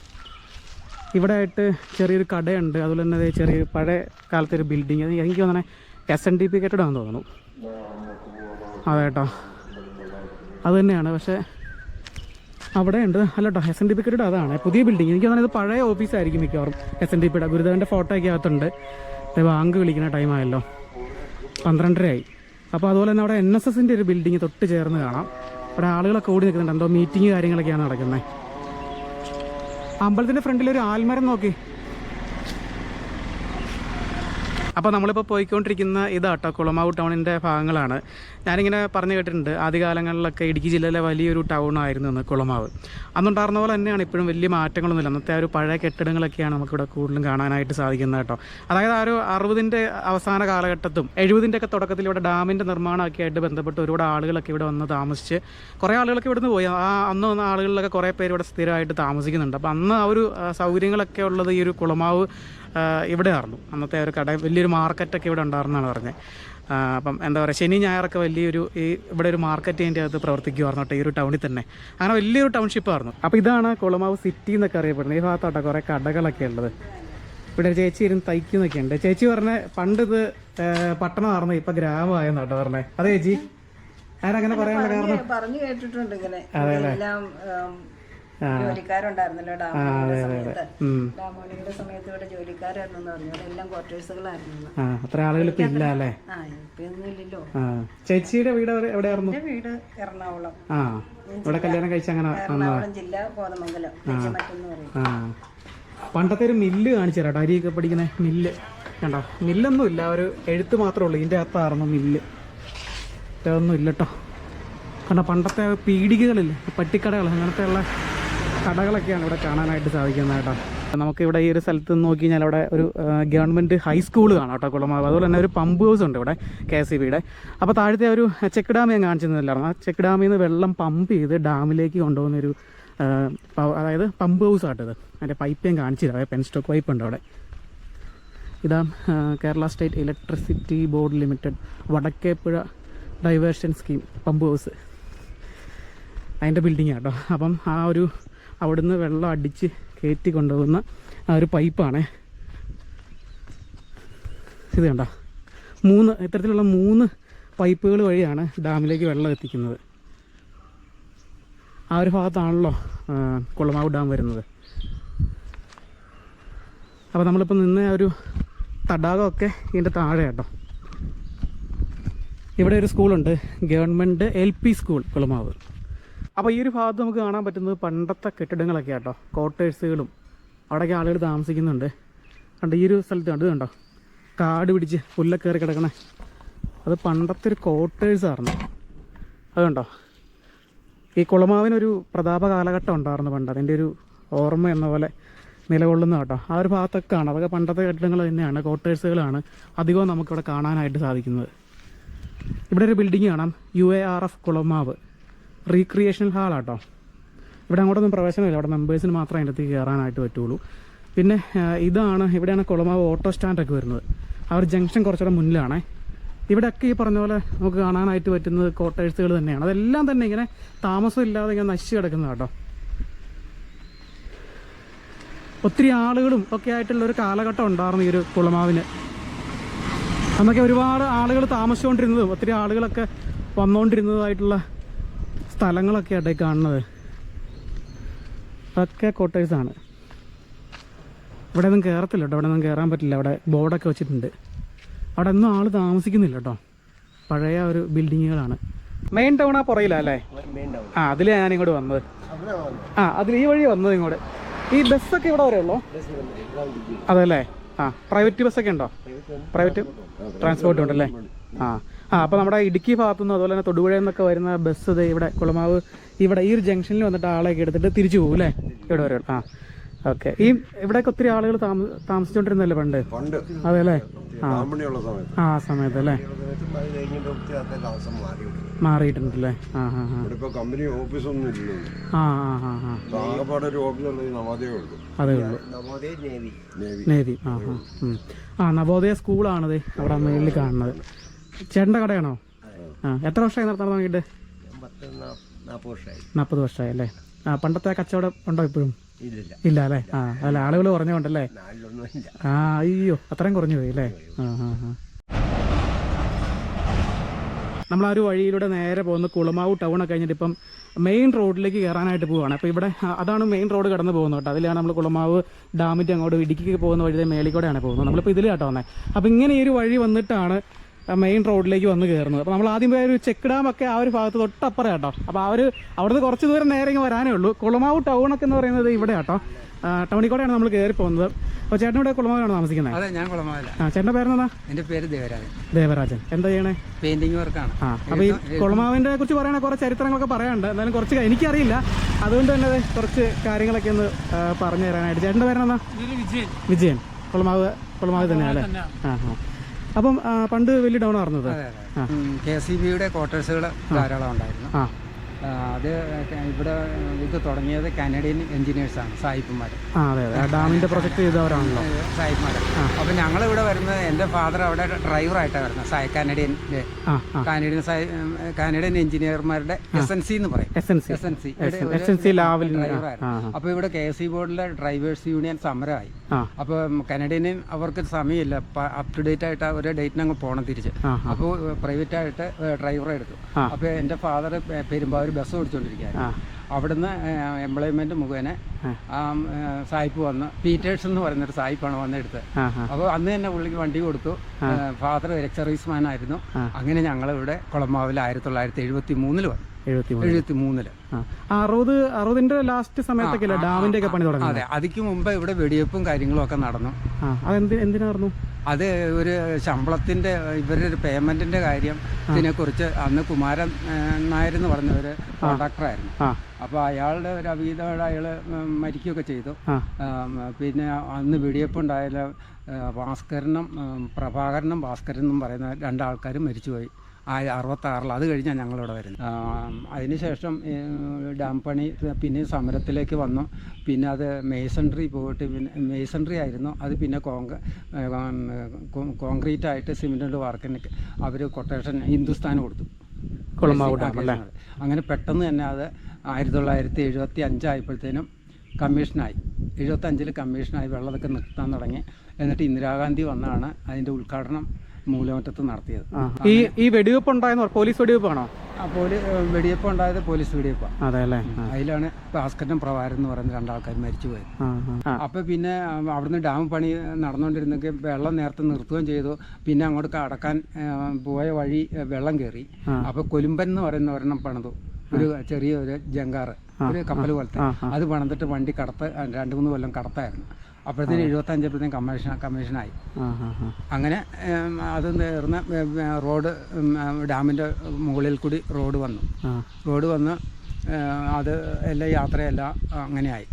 ഇവിടെ ആയിട്ട് ചെറിയൊരു കടയുണ്ട്. അതുപോലെ തന്നെ ചെറിയ പഴയ കാലത്തെ ഒരു ബിൽഡിങ് എനിക്ക് തോന്നണേ എസ് എൻ ഡി പി കെട്ടിടമാണെന്ന് തോന്നുന്നു. അതെ കേട്ടോ അത് തന്നെയാണ്. പക്ഷേ അവിടെ ഉണ്ട് അല്ല കേട്ടോ എസ് എൻ ഡി പി കെട്ടിടം അതാണ് പുതിയ ബിൽഡിങ് എനിക്ക് തോന്നുന്നത് പഴയ ഓഫീസായിരിക്കും മിക്കവാറും എസ് എൻ ഡി പിയുടെ ഗുരുദേവന്റെ ഫോട്ടോ ഒക്കെ അകത്തുണ്ട്. ബാങ്ക് വിളിക്കുന്ന ടൈമായല്ലോ പന്ത്രണ്ടരയായി. അപ്പോൾ അതുപോലെ തന്നെ അവിടെ എൻ എസ് എസിന്റെ ഒരു ബിൽഡിങ് തൊട്ട് ചേർന്ന് കാണാം. അവിടെ ആളുകളൊക്കെ ഓടി നിൽക്കുന്നുണ്ട്. എന്തോ മീറ്റിംഗ് കാര്യങ്ങളൊക്കെയാണ് നടക്കുന്നത്. അമ്പലത്തിന്റെ ഫ്രണ്ടിൽ ഒരു ആൽമരം നോക്കി. അപ്പോൾ നമ്മളിപ്പോൾ പോയിക്കൊണ്ടിരിക്കുന്ന ഇതാട്ടോ കുളമാവ് ടൗണിന്റെ ഭാഗങ്ങളാണ്. ഞാനിങ്ങനെ പറഞ്ഞു കേട്ടിട്ടുണ്ട് ആദ്യകാലങ്ങളിലൊക്കെ ഇടുക്കി ജില്ലയിലെ വലിയൊരു ടൗൺ ആയിരുന്നു അന്ന് കുളമാവ് അന്നുണ്ടായിരുന്ന പോലെ തന്നെയാണ് ഇപ്പോഴും വലിയ മാറ്റങ്ങളൊന്നുമില്ല. അന്നത്തെ ഒരു പഴയ കെട്ടിടങ്ങളൊക്കെയാണ് നമുക്കിവിടെ കൂടുതലും കാണാനായിട്ട് സാധിക്കുന്നത് കേട്ടോ. അതായത് ആ ഒരു അറുപതിന്റെ അവസാന കാലഘട്ടത്തും എഴുപതിന്റെ ഒക്കെ തുടക്കത്തിൽ ഇവിടെ ഡാമിന്റെ നിർമ്മാണമൊക്കെ ആയിട്ട് ബന്ധപ്പെട്ട് ഒരുപാട് ആളുകളൊക്കെ ഇവിടെ വന്ന് താമസിച്ച് കുറേ ആളുകളൊക്കെ ഇവിടുന്ന് പോയി. ആ അന്ന് വന്ന ആളുകളിലൊക്കെ കുറേ പേര് ഇവിടെ സ്ഥിരമായിട്ട് താമസിക്കുന്നുണ്ട്. അപ്പോൾ അന്ന് ആ ഒരു സൗകര്യങ്ങളൊക്കെ ഉള്ളത് ഈ ഒരു കുളമാവ് ഇവിടെ ആയിരുന്നു അന്നത്തെ ഒരു കട വലിയൊരു മാർക്കറ്റൊക്കെ ഇവിടെ ഉണ്ടായിരുന്നാണ് പറഞ്ഞത് അപ്പം എന്താ പറയുക ശനി ഞായറൊക്കെ വലിയൊരു ഈ ഇവിടെ ഒരു മാർക്കറ്റ് അതിന്റെ അകത്ത് പ്രവർത്തിക്കുമായിരുന്നു കേട്ടോ ഈ ഒരു ടൗണിൽ തന്നെ. അങ്ങനെ വലിയൊരു ടൗൺഷിപ്പായിരുന്നു അപ്പോൾ ഇതാണ് കുളമാവ് സിറ്റി എന്നൊക്കെ അറിയപ്പെടുന്നത്. ഈ ഭാഗത്തോട്ടെ കുറേ കടകളൊക്കെ ഉള്ളത്. ഇവിടെ ചേച്ചി ഇരുന്ന് തയ്ക്കുന്നൊക്കെ ഉണ്ട്. ചേച്ചി പറഞ്ഞ പണ്ട് ഇത് പട്ടണം പട്ടണമായിരുന്നു ഇപ്പം ഗ്രാമമായെന്ന് കേട്ടോ പറഞ്ഞേ. അതെ ചേച്ചി? ആരങ്ങനെ പറയാനുള്ള കാരണം? പറഞ്ഞു കേട്ടിട്ടുണ്ട് ഇങ്ങനെ. എല്ലാം ജോലിക്കാരുണ്ടായിരുന്നല്ലോ ഡാമോണിയുടെ സമയത്ത്. ഡാമോണിയുടെ സമയത്ത് ഇവിടെ ജോലിക്കാരായിരുന്നു പറഞ്ഞു. എല്ലാം ക്വാർട്ടേഴ്സുകളായിരുന്നു ആ അത്ര ആളുകൾ ഇല്ല അല്ലേ? ആ ഇപ്പൊ ഒന്നും ചേച്ചിയുടെ വീട് എവിടെ- എവിടെയായിരുന്നു? വീട് എറണാകുളം. ആ ഇവിടെ കല്യാണം കഴിച്ച അങ്ങനെ എറണാകുളം ജില്ല കോതമംഗലം പണ്ടത്തെ ഒരു മില്ല് കാണിച്ചു തരാം അരിയൊക്കെ പഠിക്കുന്ന മില്ല്. കണ്ടോ? മില്ലൊന്നും ഇല്ല. ഒരു എഴുത്ത് മാത്രമേ ഉള്ളൂ. ഇതിന്റെ അകത്തായിരുന്നു മില്ല്. ഇതൊന്നും ഇല്ല കേട്ടോ കണ്ടോ? പണ്ടത്തെ പീടികകളില്ല? പട്ടിക്കടകൾ അങ്ങനത്തെ ഉള്ള കടകളൊക്കെയാണ് ഇവിടെ കാണാനായിട്ട് സാധിക്കുന്നത് കേട്ടോ. നമുക്ക് ഇവിടെ ഈ ഒരു സ്ഥലത്ത് നിന്ന് നോക്കി കഴിഞ്ഞാൽ അവിടെ ഒരു ഗവൺമെന്റ് ഹൈസ്കൂൾ കാണാം കേട്ടോ കുളമാവ്. അതുപോലെ തന്നെ ഒരു പമ്പ് ഹൗസ് ഉണ്ട് ഇവിടെ കെ എസ് ബിയുടെ. അപ്പോൾ താഴത്തെ ഒരു ചെക്ക് ഡാം ഞാൻ കാണിച്ചിരുന്നില്ലായിരുന്നു ആ ചെക്ക് ഡാമിൽ നിന്ന് വെള്ളം പമ്പ് ചെയ്ത് ഡാമിലേക്ക് കൊണ്ടുപോകുന്നൊരു അതായത് പമ്പ് ഹൗസ് ആട്ടത് അതിന്റെ പൈപ്പ് ഞാൻ കാണിച്ചില്ല അതായത് പെൻ സ്റ്റോക്ക് പൈപ്പ് ഉണ്ട് അവിടെ. ഇതാ Kerala state electricity board limited Vadakkepuzha diversion scheme pump house അതിന്റെ ബിൽഡിംഗ് കേട്ടോ. അപ്പം ആ ഒരു അവിടുന്ന് വെള്ളം അടിച്ച് കയറ്റി കൊണ്ടുപോകുന്ന ആ ഒരു പൈപ്പാണേ. ഇത് കണ്ട? മൂന്ന് ഇത്തരത്തിലുള്ള മൂന്ന് പൈപ്പുകൾ വഴിയാണ് ഡാമിലേക്ക് വെള്ളം എത്തിക്കുന്നത്. ആ ഒരു ഭാഗത്താണല്ലോ കുളമാവ് ഡാം വരുന്നത്. അപ്പോൾ നമ്മളിപ്പോൾ നിന്ന് ഒരു തടാകമൊക്കെ ഇതിന്റെ താഴെ കേട്ടോ. ഇവിടെ ഒരു സ്കൂളുണ്ട് government L P school Kulamavu. അപ്പോൾ ഈ ഒരു ഭാഗത്ത് നമുക്ക് കാണാൻ പറ്റുന്നത് പണ്ടത്തെ കെട്ടിടങ്ങളൊക്കെ കേട്ടോ കോട്ടേഴ്സുകളും അവിടെയൊക്കെ ആളുകൾ താമസിക്കുന്നുണ്ട്. കണ്ട് ഈ ഒരു സ്ഥലത്ത് കണ്ടത് കണ്ടോ? കാട് പിടിച്ച് പുല്ലൊക്കെ കയറി കിടക്കണേ. അത് പണ്ടത്തെ ഒരു കോട്ടേഴ്സ് ആയിരുന്നു. അത് കണ്ടോ? ഈ കുളമാവിനൊരു പ്രതാപ കാലഘട്ടം ഉണ്ടായിരുന്നു പണ്ട്. അതിന്റെ ഒരു ഓർമ്മ എന്ന പോലെ നിലകൊള്ളുന്ന കേട്ടോ. ആ ഒരു ഭാഗത്തൊക്കെ ആണ് അതൊക്കെ പണ്ടത്തെ കെട്ടിടങ്ങൾ തന്നെയാണ്. കോട്ടേഴ്സുകളാണ് അധികവും നമുക്കിവിടെ കാണാനായിട്ട് സാധിക്കുന്നത്. ഇവിടെ ഒരു ബിൽഡിംഗ് കാണാം. U A R F Kulamavu. Recreational ഹാളാട്ടോ ഇവിടെ അങ്ങോട്ടൊന്നും പ്രവേശനമില്ല. അവിടെ മെമ്പേഴ്സിന് മാത്രമേ അതിന്റെ അകത്തേക്ക് കയറാനായിട്ട് പറ്റുള്ളൂ. പിന്നെ ഇതാണ് ഇവിടെയാണ് കുളമാവ് ഓട്ടോ സ്റ്റാൻഡൊക്കെ വരുന്നത്. ആ ഒരു ജംഗ്ഷൻ കുറച്ചുകൂടെ മുന്നിലാണേ. ഇവിടെയൊക്കെ ഈ പറഞ്ഞ പോലെ നമുക്ക് കാണാനായിട്ട് പറ്റുന്നത് കോട്ടേഴ്സുകൾ തന്നെയാണ്. അതെല്ലാം തന്നെ ഇങ്ങനെ താമസമില്ലാതെ ഇങ്ങനെ നശിച്ചു കിടക്കുന്നത് കേട്ടോ ഒത്തിരി ആളുകളും ഒക്കെ ആയിട്ടുള്ള ഒരു കാലഘട്ടം ഉണ്ടായിരുന്നു ഈ ഒരു കുളമാവിന്. അന്നൊക്കെ ഒരുപാട് ആളുകൾ താമസിച്ചുകൊണ്ടിരുന്നതും ഒത്തിരി ആളുകളൊക്കെ വന്നുകൊണ്ടിരുന്നതായിട്ടുള്ള സ്ഥലങ്ങളൊക്കെ ആട്ടെ കാണുന്നത്. അതൊക്കെ കോട്ടേഴ്സാണ് ഇവിടെ ഒന്നും കയറത്തില്ല കേട്ടോ ഇവിടെ ഒന്നും കയറാൻ പറ്റില്ല. അവിടെ ബോർഡൊക്കെ വെച്ചിട്ടുണ്ട്. അവിടെ ഒന്നും ആൾ താമസിക്കുന്നില്ല കേട്ടോ. പഴയ ഒരു ബിൽഡിങ്ങുകളാണ്. മെയിൻ ടൗൺ ആ പുറയില്ല അല്ലേ ആ അതിലെ ഞാൻ ഇങ്ങോട്ട് വന്നത്. ആ അതിൽ ഈ വഴി വന്നത് ഇങ്ങോട്ട്. ഈ ബസ്സൊക്കെ ഇവിടെ വരെ ഉള്ളോ? അതല്ലേ? ആ പ്രൈവറ്റ് ബസ്സൊക്കെ ഉണ്ടോ? പ്രൈവറ്റ് ട്രാൻസ്പോർട്ട് ഉണ്ടല്ലേ? ആ. ആ അപ്പോൾ നമ്മുടെ ഇടുക്കി ഭാഗത്തു നിന്ന് അതുപോലെ തന്നെ തൊടുപുഴയിൽ നിന്നൊക്കെ വരുന്ന ബസ് ദേ ഇവിടെ കുളമാവ് ഇവിടെ ഈ ഒരു ജംഗ്ഷനിൽ വന്നിട്ട് ആളെയൊക്കെ എടുത്തിട്ട് തിരിച്ചു പോകും അല്ലേ? ഇവിടെ വരെ. ആ ഓക്കെ ഈ ഇവിടെയൊക്കെ ഒത്തിരി ആളുകൾ താമ താമസിച്ചുകൊണ്ടിരുന്നല്ലേ പണ്ട്? പണ്ട്. അതെ അല്ലേ ആ. ആ സമയത്ത്. അല്ലേ മാറിയിട്ടുണ്ടല്ലേ ആ ആ കമ്പനി ഓഫീസൊന്നും ആ ആ ആ അതേ ഉള്ളൂ. നേവി. നേവി. നേവി. ആ ആ. ആ നവോദയ സ്കൂളാണത് അവിടെ മേളിൽ കാണുന്നത്. ചേട്ടന്റെ കടയാണോ ആ എത്ര വർഷമായി നടത്താൻ തുടങ്ങിയിട്ട്? നാപ്പത് നാൽപ്പത് വർഷമായി അല്ലേ? ആ പണ്ടത്തെ കച്ചവടം ഉണ്ടോ ഇപ്പോഴും? ഇല്ല അല്ലേ? ആ അല്ല ആളുകൾ കുറഞ്ഞുകൊണ്ടല്ലേ? ആ അയ്യോ അത്രയും കുറഞ്ഞു പോയി അല്ലേ? ആ ആ ആ നമ്മൾ ആ. ഒരു വഴിയിലൂടെ നേരെ പോകുന്ന കുളമാവ് ടൗൺ ഒക്കെ കഴിഞ്ഞിട്ട് ഇപ്പം മെയിൻ റോഡിലേക്ക് കയറാനായിട്ട് പോവുകയാണ് അപ്പോൾ ഇവിടെ അതാണ് മെയിൻ റോഡ് കടന്ന് പോകുന്നത് കേട്ടോ. അതിലാണ് നമ്മൾ കുളമാവ് ഡാമിന്റെ അങ്ങോട്ട് ഇടുക്കിക്ക് പോകുന്ന വഴി മേളിക്കൂടെയാണ് പോകുന്നത്. നമ്മളിപ്പോൾ ഇതിൽ കേട്ടോ വന്നത് അപ്പോൾ ഇങ്ങനെ ഈ ഒരു വഴി വന്നിട്ടാണ് മെയിൻ റോഡിലേക്ക് വന്ന് കയറുന്നത് അപ്പോൾ നമ്മൾ ആദ്യം പോയ ഒരു ചെക്ക് ഡാം ഒക്കെ ആ ഒരു ഭാഗത്ത് തൊട്ടപ്പുറം കേട്ടോ അപ്പോൾ ആ ഒരു അവിടുന്ന് കുറച്ച് ദൂരം നേരെ ഇങ്ങ് വരാനേ ഉള്ളൂ. കുളമാവ് ടൗൺ ഒക്കെ എന്ന് പറയുന്നത് ഇവിടെ കേട്ടോ ടൗണിക്കോടെയാണ് നമ്മൾ കയറി പോകുന്നത്. അപ്പോൾ ചേട്ടൻ ഇവിടെ കുളമാവാണ് താമസിക്കുന്നത്? അതെ ഞാൻ കുളമാവില. ആ ചേട്ടന്റെ പേരെന്താ? എന്റെ പേര് ദേവരാജൻ. ദേവരാജൻ. എന്താ ചെയ്യണേ? പെയിന്റിംഗ് വർക്കാണ് ആ അപ്പോൾ ഈ കുളമാവിന്റെ കുറിച്ച് പറയണേ കുറേ ചരിത്രങ്ങളൊക്കെ പറയാനുണ്ട്. എന്നാലും കുറച്ച് എനിക്കറിയില്ല. അതുകൊണ്ട് തന്നെ കുറച്ച് കാര്യങ്ങളൊക്കെ ഒന്ന് പറഞ്ഞു തരാനായിട്ട്. ചേട്ടന്റെ പേരെന്നാ വിജയൻ. കുളമാവ് കുളമാവ് തന്നെയാണ് അല്ലേ? ആ ആ. അപ്പം പണ്ട് വലിയ ഡൗൺ ആയിരുന്നത്. കെ സി ബിയുടെ ക്വാർട്ടേഴ്സുകൾ ധാരാളം ഉണ്ടായിരുന്നു. അത് ഇവിടെ ഇത് തുടങ്ങിയത് കാനഡിയൻ എഞ്ചിനീയേഴ്സാണ് സായിപ്പുമാർ ഡാമിന്റെ പ്രൊജക്ട് ചെയ്തവരാണല്ലോ. സായിപ്പന്മാർ അപ്പോൾ ഞങ്ങൾ ഇവിടെ വരുന്നത് എന്റെ ഫാദർ അവിടെ ഡ്രൈവറായിട്ടാണ് വരുന്നത് സായി കാനഡിയൻ കാനഡിയൻ കാനഡിയൻ എഞ്ചിനീയർമാരുടെ എസ് എൻ സി എന്ന് പറയും. S N C S N C S N C Lavalin ഡ്രൈവറായിരുന്നു അപ്പോൾ ഇവിടെ കെ എസ് സി ബോർഡിലെ ഡ്രൈവേഴ്സ് യൂണിയൻ സമരമായി. അപ്പൊ അപ്പോൾ കനഡിയന് അവർക്ക് സമയമില്ല അപ് ടു ഡേറ്റ് ആയിട്ട് ഒരു ഡേറ്റിന് അങ്ങ് പോകണം തിരിച്ച്. അപ്പോൾ പ്രൈവറ്റ് ആയിട്ട് ഡ്രൈവറെ എടുത്തു. അപ്പൊ അപ്പോൾ എന്റെ ഫാദർ പെരുമ്പാവൂർ ബസ് ഓടിച്ചുകൊണ്ടിരിക്കുകയായിരുന്നു ആ. അവിടുന്ന് എംപ്ലോയ്മെന്റ് മുഖേന സായിപ്പ് വന്ന് പീറ്റേഴ്സ് എന്ന് പറയുന്നൊരു സായിപ്പാണ് വന്നെടുത്ത് അപ്പോൾ അന്ന് തന്നെ പുള്ളിക്ക് വണ്ടി കൊടുത്തു. ഫാദർ സർവീസ്മാൻ ആയിരുന്നു. അങ്ങനെ ഞങ്ങളിവിടെ കുളമാവിൽ ആയിരത്തി തൊള്ളായിരത്തി എഴുപത്തി മൂന്നിൽ വന്നു. എഴുപത്തി മൂന്ന് എഴുപത്തി മൂന്നിൽ ആ അറുപത് അറുപതിന്റെ ലാസ്റ്റ് സമയത്തൊക്കെ ഡാമിന്റെ ഒക്കെ പണി തുടങ്ങി അതെ അതിക്ക് മുമ്പ് ഇവിടെ വെടിവെപ്പും കാര്യങ്ങളും ഒക്കെ നടന്നു. അതെ അതെന്ത് എന്തിനായിരുന്നു അത് ഒരു ശമ്പളത്തിന്റെ ഇവരുടെ ഒരു പേയ്മെന്റിന്റെ കാര്യം ഇതിനെക്കുറിച്ച് അന്ന് കുമാരൻ നായർ എന്ന് പറഞ്ഞ ഒരു കോൺട്രാക്ടറായിരുന്നു അപ്പൊ അയാളുടെ ഒരു അവീതമായിട്ട് അയാൾ മരിക്കുകയൊക്കെ ചെയ്തു. പിന്നെ അന്ന് വെടിവെപ്പുണ്ടായാലും ഭാസ്കരനും പ്രഭാകരനും ഭാസ്കരനും പറയുന്ന രണ്ടാൾക്കാരും മരിച്ചുപോയി. ആ അറുപത്താറിൽ അത് കഴിഞ്ഞാൽ ഞങ്ങളിവിടെ വരുന്നത്. അതിനുശേഷം ഡാം പണി പിന്നെ സമരത്തിലേക്ക് വന്നു. പിന്നെ അത് മേസൺട്രി പോയിട്ട് പിന്നെ മേസൺട്രി ആയിരുന്നു. അത് പിന്നെ കോങ്ക കോൺക്രീറ്റ് ആയിട്ട് സിമെന്റ് വർക്കിന് അവർ കൊട്ടേഷൻ ഹിന്ദുസ്ഥാൻ കൊടുത്തു. അങ്ങനെ പെട്ടെന്ന് തന്നെ അത് ആയിരത്തി തൊള്ളായിരത്തി എഴുപത്തി അഞ്ചായപ്പോഴത്തേനും കമ്മീഷനായി. എഴുപത്തഞ്ചിൽ കമ്മീഷനായി വെള്ളമൊക്കെ നിർത്താൻ തുടങ്ങി. എന്നിട്ട് ഇന്ദിരാഗാന്ധി വന്നാണ് അതിന്റെ ഉദ്ഘാടനം. മൂലമറ്റത്ത് നടത്തിയത്. ഈ ഈ വെടിവെപ്പ് ഉണ്ടായെന്ന് പോലീസ് വെടിവെപ്പാണോ? വെടിവെപ്പ് ഉണ്ടായത് പോലീസ് വെടിവെപ്പാണ് അതെ അല്ലേ അതിലാണ് ഭാസ്കരനും പ്രവാരം എന്ന് പറയുന്ന രണ്ടാൾക്കാർ മരിച്ചു പോയത്. അപ്പൊ പിന്നെ അവിടുന്ന് ഡാം പണി നടന്നുകൊണ്ടിരുന്നെങ്കിൽ വെള്ളം നേരത്തെ നിർത്തുകയും ചെയ്തു. പിന്നെ അങ്ങോട്ട് കടക്കാൻ പോയ വഴി വെള്ളം കയറി അപ്പൊ കൊലുമ്പൻ എന്ന് പറയുന്ന ഒരെണ്ണം പണിതു. ഒരു ചെറിയ ഒരു ജങ്കാറ് ഒരു കപ്പൽ പോലത്തെ. അത് പണിതിട്ട് വണ്ടി കടത്ത് രണ്ട് മൂന്ന് കൊല്ലം കടത്തായിരുന്നു. അപ്പോഴത്തേന് എഴുപത്തഞ്ചപ്പോഴത്തേക്കും കമ്മീഷൻ കമ്മീഷനായി അങ്ങനെ അത് നേർന്ന് റോഡ് ഡാമിന്റെ മുകളിൽ കൂടി റോഡ് വന്നു. റോഡ് വന്ന് അത് എല്ലാ യാത്രയെല്ലാം അങ്ങനെയായി.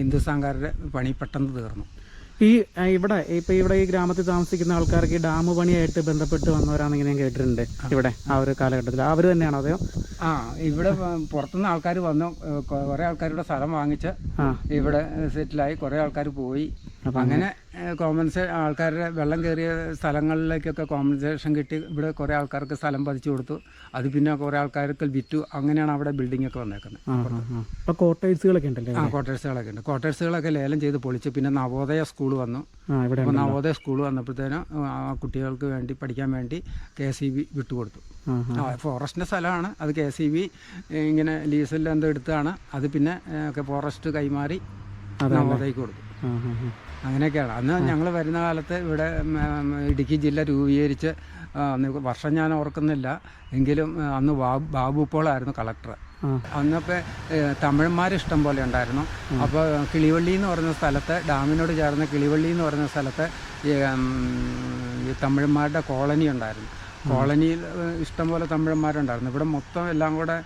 ഹിന്ദുസ്ഥാൻകാരുടെ പണി പെട്ടെന്ന് തീർന്നു. ഈ ഇവിടെ ഇപ്പൊ ഇവിടെ ഈ ഗ്രാമത്തിൽ താമസിക്കുന്ന ആൾക്കാർക്ക് ഈ ഡാം പണിയായിട്ട് ബന്ധപ്പെട്ട് വന്നവരാണെന്ന് ഞാൻ കേട്ടിട്ടുണ്ട് ഇവിടെ ആ ഒരു കാലഘട്ടത്തിൽ. അവർ തന്നെയാണോ അതെയോ? ആ ഇവിടെ പുറത്തുനിന്ന് ആൾക്കാർ വന്നു കുറെ ആൾക്കാർ ആൾക്കാരുടെ സ്ഥലം വാങ്ങിച്ച് ഇവിടെ സെറ്റിലായി. കുറെ ആൾക്കാർ പോയി. അങ്ങനെ കോമ്പൻസേ ആൾക്കാരുടെ വെള്ളം കയറിയ സ്ഥലങ്ങളിലേക്കൊക്കെ കോമ്പൻസേഷൻ കിട്ടി. ഇവിടെ കുറേ ആൾക്കാർക്ക് സ്ഥലം പതിച്ചു കൊടുത്തു. അത് പിന്നെ കുറേ ആൾക്കാർക്ക് വിറ്റു. അങ്ങനെയാണ് അവിടെ ബിൽഡിംഗ് ഒക്കെ വന്നേക്കുന്നത് അപ്പോൾ കോട്ടേഴ്സുകളൊക്കെ ഉണ്ടല്ലേ ആ ക്വാർട്ടേഴ്സുകളൊക്കെ ഉണ്ട്. കോട്ടേഴ്സുകളൊക്കെ ലേലം ചെയ്ത് പൊളിച്ചു. പിന്നെ നവോദയ സ്കൂൾ വന്നു. അപ്പോൾ നവോദയ സ്കൂൾ വന്നപ്പോഴത്തേനും ആ കുട്ടികൾക്ക് വേണ്ടി പഠിക്കാൻ വേണ്ടി കെ സി ബി വിട്ടുകൊടുത്തു. ഫോറസ്റ്റിന്റെ സ്ഥലമാണ്. അത് കെ സി ബി ഇങ്ങനെ ലീസിൽ എന്തോ എടുത്താണ് അത് പിന്നെ ഫോറസ്റ്റ് കൈമാറി നവോദയക്ക് കൊടുത്തു. അങ്ങനെയൊക്കെയാണ്. അന്ന് ഞങ്ങൾ വരുന്ന കാലത്ത് ഇവിടെ ഇടുക്കി ജില്ല രൂപീകരിച്ച് വർഷം ഞാൻ ഓർക്കുന്നില്ല. എങ്കിലും അന്ന് ബാബു പോളായിരുന്നു കളക്ടർ. അന്നപ്പോൾ തമിഴന്മാർ ഇഷ്ടം പോലെ ഉണ്ടായിരുന്നു. അപ്പോൾ കിളിവള്ളി എന്ന് പറയുന്ന സ്ഥലത്ത് ഡാമിനോട് ചേർന്ന കിളിവള്ളി എന്ന് പറയുന്ന സ്ഥലത്ത് ഈ തമിഴന്മാരുടെ കോളനി ഉണ്ടായിരുന്നു. കോളനിയിൽ ഇഷ്ടം പോലെ തമിഴന്മാരുണ്ടായിരുന്നു. ഇവിടെ മൊത്തം എല്ലാം കൂടെ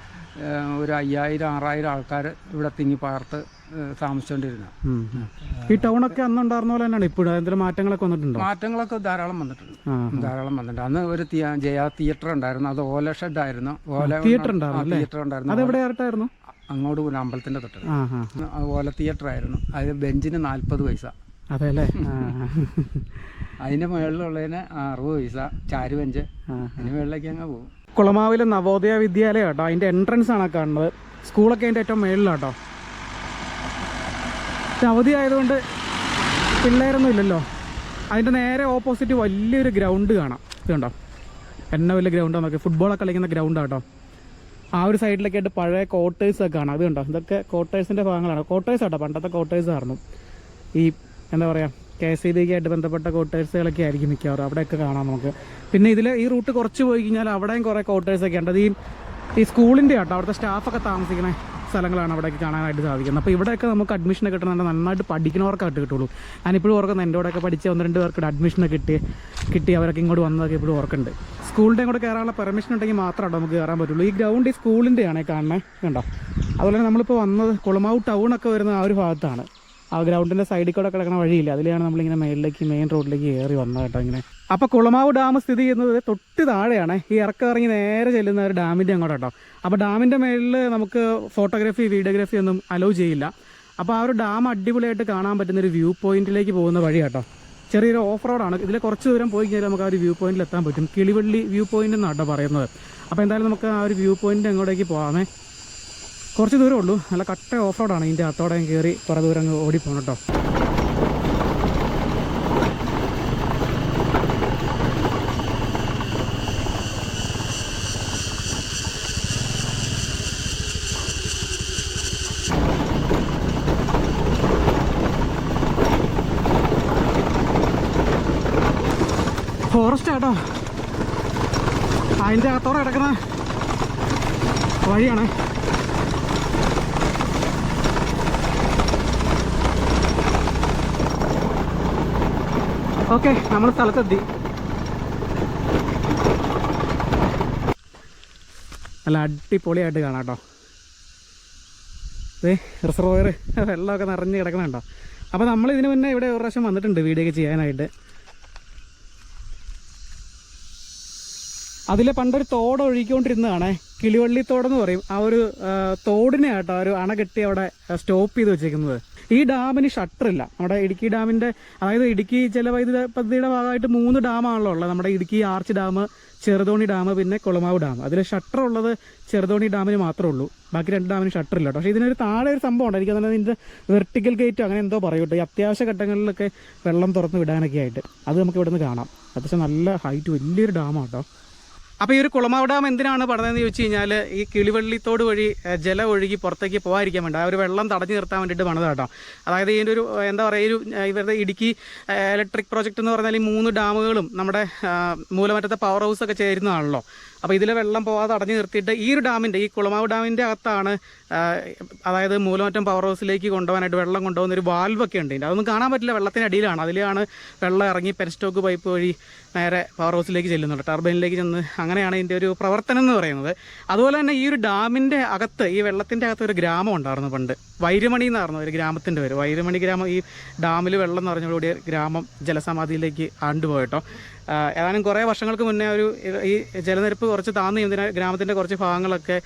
ഒരു അയ്യായിരം ആറായിരം ആൾക്കാർ ഇവിടെ തിങ്ങി പാർത്ത് ഏഹ്, താമസിച്ചുകൊണ്ടിരുന്നു ഉം, ഉം. ഈ ടൗണൊക്കെ അന്ന് ഉണ്ടായിരുന്ന പോലെ തന്നെയാണ്. ഇപ്പോഴും എന്തെങ്കിലും മാറ്റങ്ങളൊക്കെ വന്നിട്ടുണ്ടോ? മാറ്റങ്ങളൊക്കെ ധാരാളം വന്നിട്ടുണ്ട്. ധാരാളം വന്നിട്ടുണ്ട്. അന്ന് ഒരു ജയ തിയേറ്റർ ഉണ്ടായിരുന്നു. അത് ഓല ഷെഡ് ആയിരുന്നു. ഓല തിയേറ്റർ ഉണ്ടായിരുന്നു തിയേറ്റർ ഉണ്ടായിരുന്നു. അതെവിടെ ആയിട്ടായിരുന്നു? അങ്ങോട്ട് ഒരു അമ്പലത്തിന്റെ തൊട്ട്. ഓല തിയേറ്റർ ആയിരുന്നു. അത് ബെഞ്ചിന് നാൽപ്പത് പൈസ. അതെ അല്ലേ ആ അതിന്റെ മുകളിലുള്ളതിന് അറുപത് പൈസ. ചാരുവഞ്ച് അതിന് മുകളിലേക്ക് അങ്ങ് പോകും. കുളമാവിലെ നവോദയ വിദ്യാലയം കേട്ടോ. അതിന്റെ എൻട്രൻസ് ആണ് കാണുന്നത്. സ്കൂളൊക്കെ അതിന്റെ ഏറ്റവും മേളിലാട്ടോ അവധി ആയതുകൊണ്ട് പിള്ളേരൊന്നും ഇല്ലല്ലോ. അതിന്റെ നേരെ ഓപ്പോസിറ്റ് വലിയൊരു ഗ്രൗണ്ട് കാണാം. ഇത് കണ്ടോ? എന്നെ വലിയ ഗ്രൗണ്ടാന്നൊക്കെ ഫുട്ബോളൊക്കെ കളിക്കുന്ന ഗ്രൗണ്ടാണ് കേട്ടോ. ആ ഒരു സൈഡിലൊക്കെ ആയിട്ട് പഴയ കോട്ടേഴ്സൊക്കെ കാണാം. അത് കണ്ടോ? ഇതൊക്കെ ക്വാർട്ടേഴ്സിന്റെ ഭാഗങ്ങളാണ്. ക്വാർട്ടേഴ്സ് ആട്ടോ പണ്ടത്തെ ക്വാർട്ടേഴ്സ് ആയിരുന്നു. ഈ എന്താ പറയുക കെ എസ് ഇ ബിക്ക് ആയിട്ട് ബന്ധപ്പെട്ട ക്വാർട്ടേഴ്സുകളൊക്കെ ആയിരിക്കും മിക്കവാറും. അവിടെയൊക്കെ കാണാം നമുക്ക്. പിന്നെ ഇതിൽ ഈ റൂട്ട് കുറച്ച് പോയി കഴിഞ്ഞാൽ അവിടെയും കുറേ കോട്ടേഴ്സൊക്കെ ഉണ്ട്. അത് ഈ ഈ സ്കൂളിന്റെ ആട്ടോ അവിടുത്തെ സ്റ്റാഫൊക്കെ താമസിക്കണേ. സ്ഥലങ്ങളാണ് അവിടെയൊക്കെ കാണാനായിട്ട് സാധിക്കുന്നത്. അപ്പോൾ ഇവിടെയൊക്കെ നമുക്ക് അഡ്മിഷൻ കിട്ടണമെങ്കിൽ നന്നായിട്ട് പഠിക്കുന്നവർക്കായിട്ട് കിട്ടുള്ളൂ ഞാനിപ്പോഴും ഓർക്കുന്നത് എന്റെ കൂടെയൊക്കെ പഠിച്ച ഒന്ന് രണ്ട് പേർക്ക് അഡ്മിഷനൊക്കെ കിട്ടി കിട്ടി അവരൊക്കെ ഇങ്ങോട്ട് വന്നതൊക്കെ ഇപ്പോഴും ഓർക്കുന്നുണ്ട്. സ്കൂളിന്റെ കൂടെ കയറാനുള്ള പെർമിഷൻ ഉണ്ടെങ്കിൽ മാത്രമേ നമുക്ക് കയറാൻ പറ്റുള്ളൂ. ഈ ഗ്രൗണ്ട് ഈ സ്കൂളിന്റെയാണ് കാണുന്നത് കണ്ടോ? അതുപോലെ നമ്മളിപ്പോൾ വന്നത് കുളമാവ് ടൗണൊക്കെ വരുന്ന ആ ഒരു ഭാഗത്താണ്. ആ ഗ്രൗണ്ടിന്റെ സൈഡിൽ കൂടെ കിടക്കുന്ന വഴിയില്ല. അതിലാണ് നമ്മളിങ്ങനെ മേളിലേക്ക് മെയിൻ റോഡിലേക്ക് കയറി വന്നത് കേട്ടോ ഇങ്ങനെ. അപ്പോൾ കുളമാവ് ഡാം സ്ഥിതി ചെയ്യുന്നത് തൊട്ട് താഴെയാണ്. ഈ ഇറക്കം ഇറങ്ങി നേരെ ചെല്ലുന്ന ഒരു ഡാമിന്റെ അങ്ങോട്ട് കേട്ടോ. അപ്പോൾ ഡാമിന്റെ മേളിൽ നമുക്ക് ഫോട്ടോഗ്രാഫി വീഡിയോഗ്രാഫി ഒന്നും അലോ ചെയ്യില്ല. അപ്പോൾ ആ ഒരു ഡാം അടിപൊളിയായിട്ട് കാണാൻ പറ്റുന്ന ഒരു വ്യൂ പോയിന്റിലേക്ക് പോകുന്ന വഴി കേട്ടോ. ചെറിയൊരു ഓഫ് റോഡാണ് ഇതിൽ കുറച്ച് ദൂരം പോയി കഴിഞ്ഞാൽ നമുക്ക് ആ ഒരു വ്യൂ പോയിന്റിൽ എത്താൻ പറ്റും. കിളിവള്ളി വ്യൂ പോയിന്റ് എന്നാണ് പറയുന്നത്. അപ്പോൾ എന്തായാലും നമുക്ക് ആ ഒരു വ്യൂ പോയിന്റ് അങ്ങോട്ടേക്ക് പോകാമേ കുറച്ച് ദൂരമേ ഉള്ളൂ. നല്ല കട്ട ഓഫ് റോഡാണ് ഇതിന്റെ അത്തോടെ കയറി കുറേ ദൂരം അങ്ങ് ഓടിപ്പോകണം കേട്ടോ ഫോറസ്റ്റ് കേട്ടോ അതിന്റെ അകത്തോടെ കിടക്കുന്ന വഴിയാണ് ഓക്കെ നമ്മൾ സ്ഥലത്തെത്തി. നല്ല അടിപൊളിയായിട്ട് കാണാം കേട്ടോ. ഇതേ റിസർവോയർ വെള്ളമൊക്കെ നിറഞ്ഞ് കിടക്കണുണ്ടോ അപ്പോൾ നമ്മൾ ഇതിന് മുന്നേ ഇവിടെ ഒരു പ്രാവശ്യം വന്നിട്ടുണ്ട് വീഡിയോ ഒക്കെ ചെയ്യാനായിട്ട്. അതിൽ പണ്ടൊരു തോട് ഒഴുകിക്കൊണ്ടിരുന്നതാണേ. കിളിവള്ളി തോടെന്ന് പറയും. ആ ഒരു തോടിനെ കേട്ടോ ഒരു അണ കെട്ടി അവിടെ സ്റ്റോപ്പ് ചെയ്ത് വെച്ചേക്കുന്നത്. ഈ ഡാമിന് ഷട്ടറില്ല നമ്മുടെ ഇടുക്കി ഡാമിന്റെ അതായത് ഇടുക്കി ജലവൈദ്യുത പദ്ധതിയുടെ ഭാഗമായിട്ട് മൂന്ന് ഡാമാണല്ലോ ഉള്ളത്. നമ്മുടെ Idukki arch dam Cheruthoni dam പിന്നെ കുളമാവ് ഡാം. അതിൽ ഷട്ടർ ഉള്ളത് ചെറുതോണി ഡാമിന് മാത്രമേ ഉള്ളൂ. ബാക്കി രണ്ട് ഡാമിന് ഷട്ടർ ഇല്ല പക്ഷേ ഇതിനൊരു താഴെ ഒരു സംഭവം ഉണ്ട് എനിക്ക് തന്നെ ഇതിന്റെ വെർട്ടിക്കൽ ഗേറ്റ് അങ്ങനെ എന്തോ പറയൂട്ടോ ഈ അത്യാവശ്യ ഘട്ടങ്ങളിലൊക്കെ വെള്ളം തുറന്ന് വിടാനൊക്കെ ആയിട്ട്. അത് നമുക്ക് ഇവിടെ നിന്ന് കാണാം. അത്യാവശ്യം നല്ല ഹൈറ്റ് വലിയൊരു ഡാമാണ് കേട്ടോ. അപ്പോൾ ഈ ഒരു കുളമാവ് ഡാം എന്തിനാണ് പണിതെന്ന് ചോദിച്ചു കഴിഞ്ഞാൽ ഈ കിളിവള്ളിത്തോട് വഴി ജലം ഒഴുകി പുറത്തേക്ക് പോകാതിരിക്കാൻ വേണ്ടി ആ ഒരു വെള്ളം തടഞ്ഞു നിർത്താൻ വേണ്ടിയിട്ട് പണിത് കേട്ടോ. അതായത് ഇതിന്റെ ഒരു എന്താ പറയുക ഒരു ഇവരുടെ ഇടുക്കി ഇലക്ട്രിക് പ്രോജക്റ്റ് എന്ന് പറഞ്ഞാൽ ഈ മൂന്ന് ഡാമുകളും നമ്മുടെ മൂലമറ്റത്തെ പവർ ഹൗസൊക്കെ ചേരുന്നതാണല്ലോ. അപ്പോൾ ഇതിലെ വെള്ളം പോവാതെ അടഞ്ഞു നിർത്തിയിട്ട് ഈ ഒരു ഡാമിന്റെ ഈ കുളമാവ് ഡാമിന്റെ അകത്താണ് അതായത് മൂലമറ്റം പവർ ഹൗസിലേക്ക് കൊണ്ടുപോകാനായിട്ട് വെള്ളം കൊണ്ടുപോകുന്ന ഒരു വാൽവൊക്കെ ഉണ്ട്. അതൊന്നും കാണാൻ പറ്റില്ല വെള്ളത്തിന്റെ അടിയിലാണ്. അതിലാണ് വെള്ളം ഇറങ്ങി പെൻസ്റ്റോക്ക് പൈപ്പ് വഴി നേരെ പവർ ഹൗസിലേക്ക് ചെല്ലുന്നുണ്ട്. ടർബൈനിലേക്ക് ചെന്ന് അങ്ങനെയാണ് ഇതിന്റെ ഒരു പ്രവർത്തനം എന്ന് പറയുന്നത്. അതുപോലെ തന്നെ ഈ ഒരു ഡാമിന്റെ അകത്ത് ഈ വെള്ളത്തിന്റെ അകത്ത് ഒരു ഗ്രാമം ഉണ്ടായിരുന്നു പണ്ട്. വൈരമണി എന്നായിരുന്നു ഒരു ഗ്രാമത്തിന്റെ പേര്. വൈരമണി ഗ്രാമം ഈ ഡാമിൽ വെള്ളം നിറഞ്ഞോടുകൂടിയ ഗ്രാമം ജലസമാധിയിലേക്ക് ആണ്ടുപോയിട്ടോ ഏതാനും കുറേ വർഷങ്ങൾക്ക് മുന്നേ ഒരു ഈ ജലനിരപ്പ് കുറച്ച് താന്നു ഇതിന് ഗ്രാമത്തിന്റെ കുറച്ച് ഭാഗങ്ങളൊക്കെ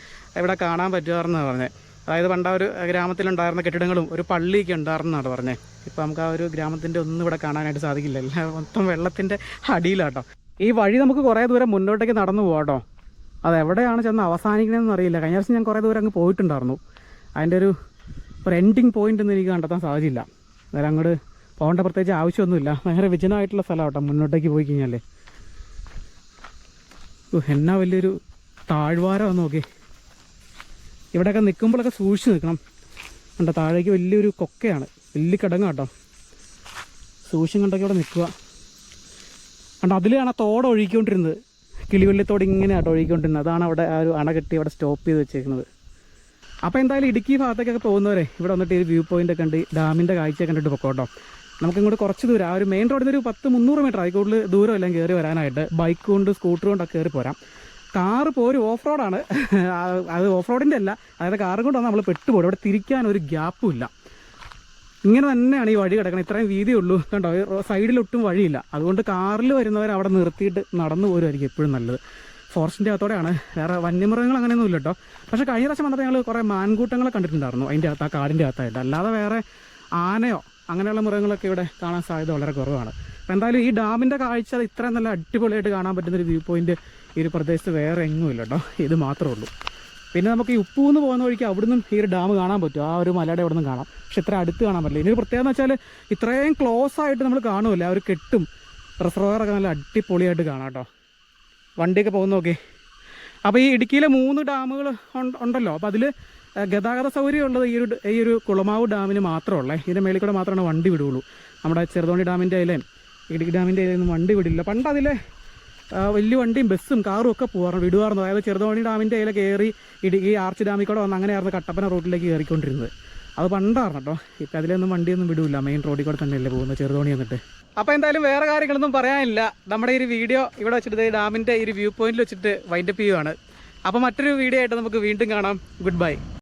ഇവിടെ കാണാൻ പറ്റുമായിരുന്നാണ് പറഞ്ഞത് അതായത് പണ്ട ഒരു ഗ്രാമത്തിലുണ്ടായിരുന്ന കെട്ടിടങ്ങളും ഒരു പള്ളിയൊക്കെ ഉണ്ടായിരുന്നാണ് പറഞ്ഞത് ഇപ്പം നമുക്ക് ആ ഒരു ഗ്രാമത്തിന്റെ ഒന്നും ഇവിടെ കാണാനായിട്ട് സാധിക്കില്ല. എല്ലാം മൊത്തം വെള്ളത്തിന്റെ അടിയിലാട്ടോ. ഈ വഴി നമുക്ക് കുറേ ദൂരം മുന്നോട്ടേക്ക് നടന്നു പോകാട്ടോ അതെവിടെയാണ് ചെന്ന് അവസാനിക്കണമെന്ന് അറിയില്ല. കഴിഞ്ഞ ദിവസം ഞാൻ കുറേ ദൂരം അങ്ങ് പോയിട്ടുണ്ടായിരുന്നു. അതിന്റെ ഒരു ഒരു എൻഡിങ് പോയിന്റ് ഒന്നും എനിക്ക് കണ്ടെത്താൻ സാധിച്ചില്ല. അന്നേരം അങ്ങോട്ട് പോകേണ്ട പ്രത്യേകിച്ച് ആവശ്യമൊന്നുമില്ല. ഭയങ്കര വിജനമായിട്ടുള്ള സ്ഥലം കേട്ടോ മുന്നോട്ടേക്ക് പോയി കഴിഞ്ഞാലേ. എന്നാ വലിയൊരു താഴ്വാരം നോക്കി. ഇവിടെയൊക്കെ നിൽക്കുമ്പോഴൊക്കെ സൂക്ഷിച്ച് നിൽക്കണം. കണ്ടോ താഴേക്ക് വലിയൊരു കൊക്കയാണ്. വലിയ കിടങ്ങ കേട്ടോ. സൂക്ഷ്യം കണ്ടൊക്കെ ഇവിടെ നിൽക്കുക. കണ്ടോ അതിലാണ് ആ തോട് ഒഴുകിക്കൊണ്ടിരുന്നത്. കിളിവെള്ളിത്തോട് ഇങ്ങനെ ആട്ടോ ഒഴുകിക്കൊണ്ടിരുന്നത്. അതാണ് അവിടെ ആ ഒരു അണ കെട്ടി അവിടെ സ്റ്റോപ്പ് ചെയ്ത് വെച്ചേക്കുന്നത്. അപ്പോൾ എന്തായാലും ഇടുക്കി ഭാഗത്തേക്കൊക്കെ പോകുന്നവരെ ഇവിടെ വന്നിട്ട് ഈ വ്യൂ പോയിന്റ് ഒക്കെ ഉണ്ട് ഡാമിന്റെ കാഴ്ചയൊക്കെ കണ്ടിട്ട് പൊക്കോട്ടോ. നമുക്ക് ഇങ്ങോട്ട് കുറച്ച് ദൂരം. ആ ഒരു മെയിൻ റോഡിൽ ഒരു പത്ത് മുന്നൂറ് മീറ്റർ അതിൽ ദൂരം എല്ലാം കയറി വരാനായിട്ട്. ബൈക്ക് കൊണ്ട് സ്കൂട്ടർ കൊണ്ടൊക്കെ കയറി പോരാം. കാറ് പോരും ഓഫ് റോഡാണ് അത് ഓഫ് റോഡിന്റെ അല്ല. അതായത് കാറ് കൊണ്ടാണ് നമ്മൾ പെട്ടുപോകും. ഇവിടെ തിരിക്കാൻ ഒരു ഗ്യാപ്പും ഇല്ല. ഇങ്ങനെ തന്നെയാണ് ഈ വഴി കിടക്കുന്നത്. ഇത്രയും വീതിയേ ഉള്ളൂ. കണ്ടോ? സൈഡിലൊട്ടും വഴിയില്ല. അതുകൊണ്ട് കാറിൽ വരുന്നവർ അവിടെ നിർത്തിയിട്ട് നടന്നു പോരുമായിരിക്കും എപ്പോഴും നല്ലത്. ഫോറസ്റ്റിന്റെ അകത്തോടെയാണ്. വേറെ വന്യമൃഗങ്ങൾ അങ്ങനെയൊന്നും ഇല്ല കേട്ടോ. പക്ഷേ കഴിഞ്ഞ പ്രാവശ്യം വന്നപ്പോൾ ഞങ്ങൾ കുറേ മാൻകൂട്ടങ്ങളെ കണ്ടിട്ടുണ്ടായിരുന്നു. അതിന്റെ അകത്ത് ആ കാടിന്റെ അകത്തായിട്ട്. അല്ലാതെ വേറെ ആനയോ അങ്ങനെയുള്ള മൃഗങ്ങളൊക്കെ ഇവിടെ കാണാൻ സാധ്യത വളരെ കുറവാണ്. അപ്പോൾ എന്തായാലും ഈ ഡാമിന്റെ കാഴ്ച ഇത്രയും നല്ല അടിപൊളിയായിട്ട് കാണാൻ പറ്റുന്ന ഒരു വ്യൂ പോയിന്റ് ഈ ഒരു പ്രദേശത്ത് വേറെ എങ്ങും ഇല്ല കേട്ടോ ഇത് മാത്രമേ ഉള്ളൂ. പിന്നെ നമുക്ക് ഈ ഉപ്പൂന്ന് പോകുന്ന വഴിക്ക് അവിടുന്ന് ഈ ഒരു ഡാം കാണാൻ പറ്റും. ആ ഒരു മലയുടെ അവിടെ നിന്ന് കാണാം. പക്ഷെ ഇത്ര അടുത്ത് കാണാൻ പറ്റില്ല. ഇനി ഒരു പ്രത്യേകത എന്ന് വെച്ചാൽ ഇത്രയും ക്ലോസ് ആയിട്ട് നമ്മൾ കാണുമല്ല ആ ഒരു കെട്ടും റിസർവറൊക്കെ നല്ല അടിപൊളിയായിട്ട് കാണാം കേട്ടോ വണ്ടിയൊക്കെ പോകുന്ന നോക്കി അപ്പോൾ ഈ ഇടുക്കിയിലെ മൂന്ന് ഡാമുകൾ ഉണ്ടല്ലോ. അപ്പോൾ അതിൽ ഗതാഗത സൗകര്യം ഉള്ളത് ഈ ഒരു ഈ ഒരു കുളമാവ് ഡാമിന് മാത്രമുള്ളേ ഇതിന്റെ മേളിൽ കൂടെ മാത്രമാണ് വണ്ടി വിടുകയുള്ളൂ നമ്മുടെ ചെറുതോണി ഡാമിന്റെ അതിലെ ഇടുക്കി ഡാമിന്റെ അതിലൊന്നും വണ്ടി വിടില്ല. പണ്ട് അതിലെ വലിയ വണ്ടിയും ബസ്സും കാറും ഒക്കെ പോകാറുണ്ട് വിടുവാറുണ്ട്. അതായത് ചെറുതോണി ഡാമിന്റെ അതിലെ കയറി ഇടുക്കി ആർച്ച് ഡാമിൽ കൂടെ വന്ന് അങ്ങനെയായിരുന്നു കട്ടപ്പന റോഡിലേക്ക് കയറിക്കൊണ്ടിരുന്നത്. അത് പണ്ടായിരുന്നു കേട്ടോ. ഇപ്പം അതിലൊന്നും വണ്ടിയൊന്നും വിടൂല. മെയിൻ റോഡിൽ കൂടെ തന്നെയല്ലേ പോകുന്നത് ചെറുതോണി വന്നിട്ട്. അപ്പോൾ എന്തായാലും വേറെ കാര്യങ്ങളൊന്നും പറയാനില്ല. നമ്മുടെ ഈ വീഡിയോ ഇവിടെ വെച്ചിട്ട് ഡാമിന്റെ ഈ വ്യൂ പോയിന്റിൽ വെച്ചിട്ട് വൈൻഡപ്പ് ചെയ്യുവാണ്. അപ്പോൾ മറ്റൊരു വീഡിയോ ആയിട്ട് നമുക്ക് വീണ്ടും കാണാം. Good bye